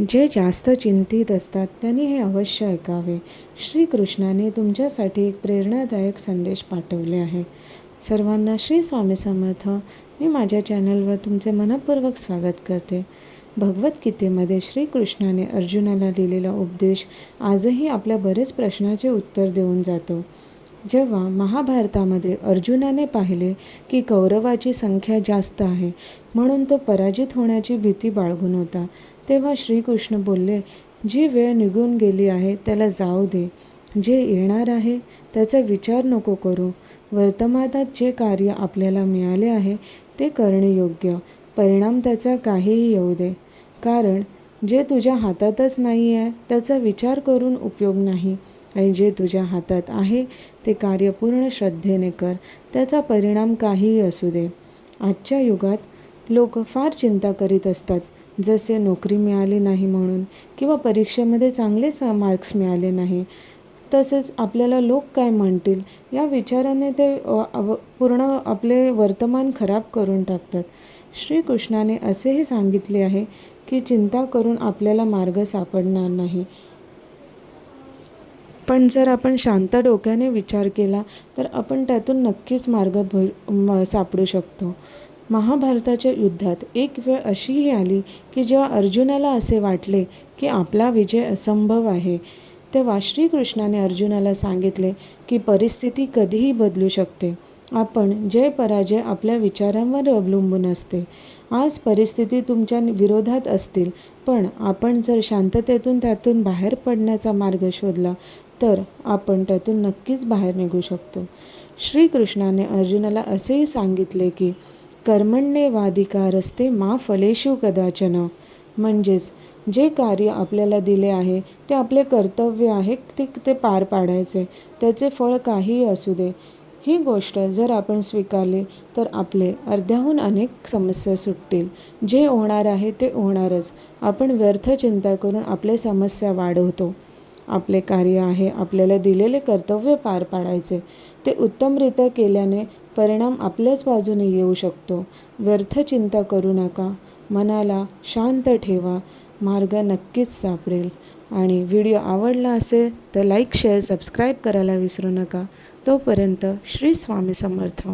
जे जास्त चिंतित असतात त्यांनी हे अवश्य ऐकावे. श्रीकृष्णाने तुमच्यासाठी एक प्रेरणादायक संदेश पाठवले आहे. सर्वांना श्री स्वामी समर्थ. मी माझ्या चॅनलवर तुमचे मनपूर्वक स्वागत करते. भगवद्गीतेमध्ये श्रीकृष्णाने अर्जुनाला दिलेला उपदेश आजही आपल्या बरेच प्रश्नाचे उत्तर देऊन जातो. जेव्हा महाभारतामध्ये अर्जुनाने पाहिले की कौरवाची संख्या जास्त आहे म्हणून तो पराजित होण्याची भीती बाळगून होता. तेव्हा श्रीकृष्ण बोलले जी वेळ निघून गेली आहे त्याला जाऊ दे. जे येणार आहे त्याचा विचार नको करू. वर्तमानात जे कार्य आपल्याला मिळाले आहे ते करणे योग्य. परिणाम त्याचा काहीही येऊ दे. कारण जे तुझ्या हातातच नाही आहे त्याचा विचार करून उपयोग नाही. आणि जे तुझ्या हातात आहे ते कार्य पूर्ण श्रद्धेने कर. त्याचा परिणाम काहीही असू दे. आजच्या युगात लोक फार चिंता करीत असतात. जसे नोकरी मिळाली नाही म्हणून किंवा परीक्षेमध्ये चांगले स मार्क्स मिळाले नाही तसेच आपल्याला लोक काय म्हणतील या विचाराने ते अव पूर्ण आपले वर्तमान खराब करून टाकतात. श्रीकृष्णाने असेही सांगितले आहे की चिंता करून आपल्याला मार्ग सापडणार नाही. पण जर आपण शांत डोक्याने विचार केला तर आपण त्यातून नक्कीच मार्ग भ म सापडू शकतो. महाभारताच्या युद्धात एक वेळ अशीही आली की जेव्हा अर्जुनाला असे वाटले की आपला विजय असंभव आहे तेव्हा श्रीकृष्णाने अर्जुनाला सांगितले की परिस्थिती कधीही बदलू शकते. आपण जय पराजय आपल्या विचारांवर अवलंबून असते. आज परिस्थिती तुमच्या विरोधात असतील पण आपण जर शांततेतून त्यातून बाहेर पडण्याचा मार्ग शोधला तर आपण त्यातून नक्कीच बाहेर निघू शकतो. श्रीकृष्णाने अर्जुनाला असेही सांगितले की कर्मण्ये वाधिकारस्ते मा फलेषु कदाचन. म्हणजेच जे कार्य आपल्याला दिले आहे ते आपले कर्तव्य आहे ते ते पार पाडायचे त्याचे फळ काहीही असू दे. ही गोष्ट जर आपण स्वीकारली तर आपले अर्ध्याहून अनेक समस्या सुटतील. जे होणार आहे ते होणारच. आपण व्यर्थ चिंता करून आपले समस्या वाढवतो. आपले कार्य आहे आपल्याला दिलेले कर्तव्य पार पाडायचे. ते उत्तमरित्या केल्याने परिणाम आपल्याच बाजूने येऊ शकतो. व्यर्थ चिंता करू नका. मनाला शांत ठेवा. मार्ग नक्कीच सापडेल. आणि व्हिडिओ आवडला असेल तर लाईक शेअर सबस्क्राईब करायला विसरू नका. तोपर्यंत श्री स्वामी समर्थ.